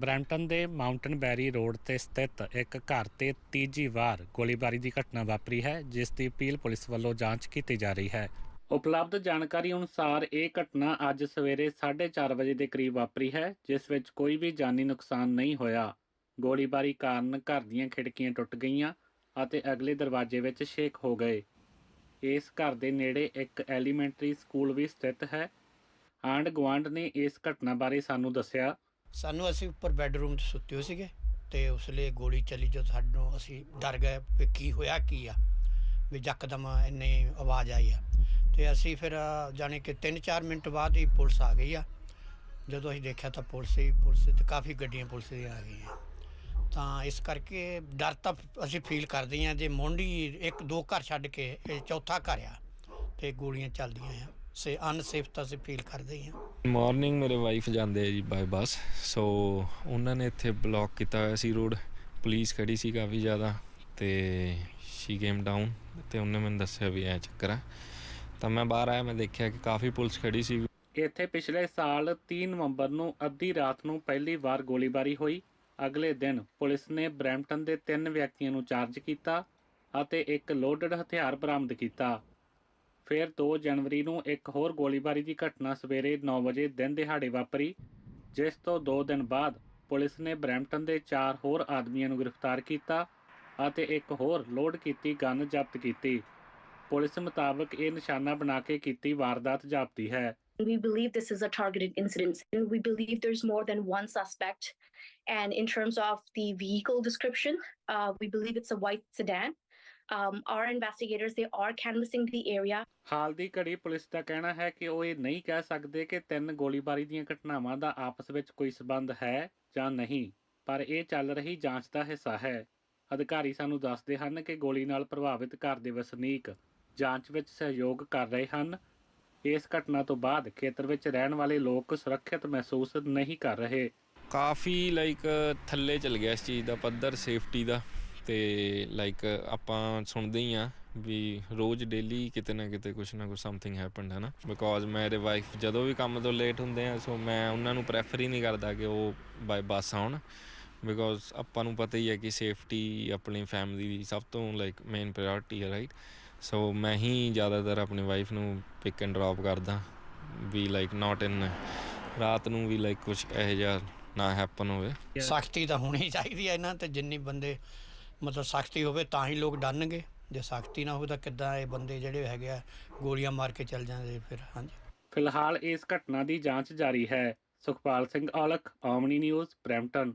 Brampton ਦੇ mountain ਬੈਰੀ road ਤੇ ਸਥਿਤ ਇੱਕ ਘਰ ਤੇ ਤੀਜੀ ਵਾਰ ਗੋਲੀਬਾਰੀ ਦੀ ਘਟਨਾ ਵਾਪਰੀ ਹੈ, ਜਿਸ ਦੀ ਅਪੀਲ ਪੁਲਿਸ ਵੱਲੋਂ ਜਾਂਚ ਕੀਤੀ ਜਾ ਰਹੀ ਹੈ। ਉਪਲਬਧ ਜਾਣਕਾਰੀ ਅਨੁਸਾਰ ਇਹ ਘਟਨਾ ਅੱਜ ਸਵੇਰੇ 4:30 ਵਜੇ ਦੇ ਕਰੀਬ ਵਾਪਰੀ ਹੈ, ਜਿਸ ਵਿੱਚ ਕੋਈ ਵੀ ਜਾਨੀ ਨੁਕਸਾਨ ਨਹੀਂ ਹੋਇਆ। ਗੋਲੀਬਾਰੀ ਕਾਰਨ ਘਰ ਦੀਆਂ ਖਿੜਕੀਆਂ ਟੁੱਟ ਗਈਆਂ ਅਤੇ ਅਗਲੇ ਦਰਵਾਜ਼ੇ ਵਿੱਚ ਛੇਕ ਹੋ ਗਏ। ਇਸ ਘਰ ਦੇ ਨੇੜੇ ਇੱਕ ਐਲੀਮੈਂਟਰੀ ਸਕੂਲ ਵੀ ਸਥਿਤ ਹੈ। ਆਂਡ ਗਵਾਂਡ ਨੇ ਇਸ ਘਟਨਾ ਬਾਰੇ ਸਾਨੂੰ ਦੱਸਿਆ ਸਾਨੂੰ ਅਸੀਂ ਉੱਪਰ ਬੈੱਡਰੂਮ 'ਚ ਸੁੱਤੇ ਹੋ ਸੀਗੇ ਤੇ ਉਸ ਲਈ ਗੋਲੀ ਚੱਲੀ ਜਦੋਂ ਸਾਨੂੰ ਅਸੀਂ ਡਰ ਗਏ ਵੀ ਕੀ ਹੋਇਆ ਕੀ ਆ ਵੀ ਯਕਦਮ ਇੰਨੀ ਆਵਾਜ਼ ਆਈ ਆ। ਤੇ ਅਸੀਂ ਫਿਰ ਅ, ਜਾਣੀ ਕਿ 3-4 ਮਿੰਟ ਬਾਅਦ ਹੀ ਪੁਲਿਸ ਆ ਗਈ ਆ। ਜਦੋਂ ਅਸੀਂ ਦੇਖਿਆ ਤਾਂ ਪੁਲਿਸ ਹੀ ਪੁਲਿਸ ਤੇ ਕਾਫੀ ਗੱਡੀਆਂ ਪੁਲਿਸ ਦੀਆਂ ਆ ਗਈਆਂ। ਤਾਂ ਇਸ ਕਰਕੇ ਡਰ ਤਾਂ ਅਸੀਂ ਫੀਲ ਕਰਦੇ ਹਾਂ ਜੇ ਮੋਂਡੀ ਇੱਕ ਦੋ ਘਰ ਛੱਡ ਕੇ ਇਹ ਚੌਥਾ ਘਰ ਆ ਤੇ ਗੋਲੀਆਂ ਚੱਲਦੀਆਂ ਆ। ਸੇ ਅਨਸੇਫ ਤਾਂ ਅਸੀਂ ਫੀਲ ਕਰਦੇ ਹਾਂ ਮਾਰਨਿੰਗ ਮੇਰੇ ਵਾਈਫ ਜਾਂਦੇ ਆ ਜੀ ਬਾਈ ਬੱਸ ਸੋ ਉਹਨਾਂ ਨੇ ਇੱਥੇ ਬਲੌਕ ਕੀਤਾ ਹੋਇਆ ਸੀ ਰੋਡ ਪੁਲਿਸ ਖੜੀ ਸੀ ਕਾਫੀ ਜ਼ਿਆਦਾ ਤੇ ਸ਼ੀ ਕੇਮ ਡਾਊਨ ਤੇ ਉਹਨੇ ਮੈਨੂੰ ਦੱਸਿਆ ਵੀ ਐ ਚੱਕਰ ਆ। ਤਾਂ ਮੈਂ ਬਾਹਰ ਆਇਆ ਮੈਂ ਦੇਖਿਆ ਕਿ ਕਾਫੀ ਪੁਲਿਸ ਖੜੀ ਸੀ। ਇੱਥੇ ਪਿਛਲੇ ਸਾਲ 3 ਨਵੰਬਰ ਨੂੰ ਅੱਧੀ ਰਾਤ ਨੂੰ ਪਹਿਲੀ ਵਾਰ ਗੋਲੀਬਾਰੀ ਹੋਈ। ਅਗਲੇ ਦਿਨ ਪੁਲਿਸ ਨੇ ਬਰੈਂਪਟਨ ਦੇ ਤਿੰਨ ਵਿਅਕਤੀਆਂ ਨੂੰ ਚਾਰਜ ਕੀਤਾ ਅਤੇ ਇੱਕ ਲੋਡਡ ਹਥਿਆਰ ਬਰਾਮਦ ਕੀਤਾ। ਫਿਰ 2 ਜਨਵਰੀ ਨੂੰ ਇੱਕ ਹੋਰ ਗੋਲੀਬਾਰੀ ਦੀ ਘਟਨਾ ਸਵੇਰੇ 9 ਵਜੇ ਦਿਨ ਦਿਹਾੜੇ ਵਾਪਰੀ ਜਿਸ ਤੋਂ 2 ਦਿਨ ਬਾਅਦ ਪੁਲਿਸ ਨੇ ਬਰੈਂਪਟਨ ਦੇ 4 ਹੋਰ ਆਦਮੀਆਂ ਨੂੰ ਗ੍ਰਿਫਤਾਰ ਕੀਤਾ ਅਤੇ ਇੱਕ ਹੋਰ ਲੋਡ ਕੀਤੀ ਗਨ ਜ਼ਬਤ ਕੀਤੀ ਪੁਲਿਸ ਮੁਤਾਬਕ ਇਹ ਨਿਸ਼ਾਨਾ ਬਣਾ ਕੇ ਕੀਤੀ ਵਾਰਦਾਤ ਜਾਪਦੀ ਹੈ We believe this is a targeted incident. And we believe there's more than one suspect. And in terms of the vehicle description, uh, we believe it's a white sedan. Um, our investigators, they are canvassing the area. ਹਾਲ ਦੀ ਘੜੀ police ਦਾ ਕਹਿਣਾ ਹੈ ਕਿ ਉਹ ਇਹ ਨਹੀਂ ਕਹਿ ਸਕਦੇ ਕਿ ਤਿੰਨ ਗੋਲੀਬਾਰੀ ਦੀਆਂ ਘਟਨਾਵਾਂ ਦਾ ਆਪਸ ਵਿੱਚ ਕੋਈ ਸਬੰਧ ਹੈ ਜਾਂ ਨਹੀਂ ਪਰ ਇਹ ਚੱਲ ਰਹੀ ਜਾਂਚ ਦਾ ਹਿੱਸਾ ਹੈ। ਅਧਿਕਾਰੀ ਸਾਨੂੰ ਦੱਸਦੇ ਹਨ ਕਿ ਗੋਲੀ ਨਾਲ ਪ੍ਰਭਾਵਿਤ ਘਰ ਦੇ ਵਸਨੀਕ ਜਾਂਚ ਵਿੱਚ ਸਹਿਯੋਗ ਕਰ ਰਹੇ ਹਨ। ਇਸ ਘਟਨਾ ਤੋਂ ਬਾਅਦ ਖੇਤਰ ਵਿੱਚ ਰਹਿਣ ਵਾਲੇ ਲੋਕ ਸੁਰੱਖਿਅਤ ਮਹਿਸੂਸ ਨਹੀਂ ਕਰ ਰਹੇ। ਕਾਫੀ ਲਾਈਕ ਥੱਲੇ ਚਲ ਗਿਆ ਇਸ ਚੀਜ਼ ਦਾ ਪੱਧਰ ਸੇਫਟੀ ਦਾ। ਤੇ ਲਾਈਕ ਆਪਾਂ ਸੁਣਦੇ ਹੀ ਆ ਵੀ ਰੋਜ਼ ਡੇਲੀ ਕਿਤੇ ਨਾ ਕਿਤੇ ਕੁਛ ਨਾ ਕੁਛ ਸਮਥਿੰਗ ਹੈਪਨਡ ਹੈ ਨਾ ਬਿਕੋਜ਼ ਮੇਰੇ ਵਾਈਫ ਜਦੋਂ ਵੀ ਕੰਮ ਤੋਂ ਲੇਟ ਹੁੰਦੇ ਆ ਸੋ ਮੈਂ ਉਹਨਾਂ ਨੂੰ ਪ੍ਰੈਫਰ ਹੀ ਨਹੀਂ ਕਰਦਾ ਕਿ ਉਹ ਬਾਈ ਬੱਸ ਆਉਣ। ਬਿਕੋਜ਼ ਆਪਾਂ ਨੂੰ ਪਤਾ ਹੀ ਹੈ ਕਿ ਸੇਫਟੀ ਆਪਣੀ ਫੈਮਿਲੀ ਦੀ ਸਭ ਤੋਂ ਲਾਈਕ ਮੇਨ ਪ੍ਰਾਇੋਰਟੀ ਹੈ ਰਾਈਟ ਸੋ ਮੈਂ ਹੀ ਜ਼ਿਆਦਾਤਰ ਆਪਣੀ ਵਾਈਫ ਨੂੰ ਪਿਕ ਐਂਡ ਡ੍ਰੌਪ ਕਰਦਾ ਵੀ ਲਾਈਕ ਨਾਟ ਇਨ ਰਾਤ ਨੂੰ ਵੀ ਲਾਈਕ ਕੁਝ ਇਹੋ ਜਿਹਾ ਨਾ ਹੈਪਨ ਹੋਵੇ। ਸਖਤੀ ਤਾਂ ਹੋਣੀ ਚਾਹੀਦੀ ਹੈ ਇਹਨਾਂ ਤੇ, ਜਿੰਨੀ ਬੰਦੇ ਮਤਲਬ ਸਖਤੀ ਹੋਵੇ ਤਾਂ ਹੀ ਲੋਕ ਡਰਨਗੇ। ਜੇ ਸਖਤੀ ਨਾ ਹੋਵੇ ਤਾਂ ਕਿੱਦਾਂ ਇਹ ਬੰਦੇ ਜਿਹੜੇ ਹੈਗੇ ਆ, ਗੋਲੀਆਂ ਮਾਰ ਕੇ ਚੱਲ ਜਾਂਦੇ ਫਿਰ, ਹਾਂਜੀ। ਫਿਲਹਾਲ ਇਸ ਘਟਨਾ ਦੀ ਜਾਂਚ ਜਾਰੀ ਹੈ। ਸੁਖਪਾਲ ਸਿੰਘ ਔਲਖ, ਆਮਨੀ ਨਿਊਜ਼, ਬਰੈਂਪਟਨ।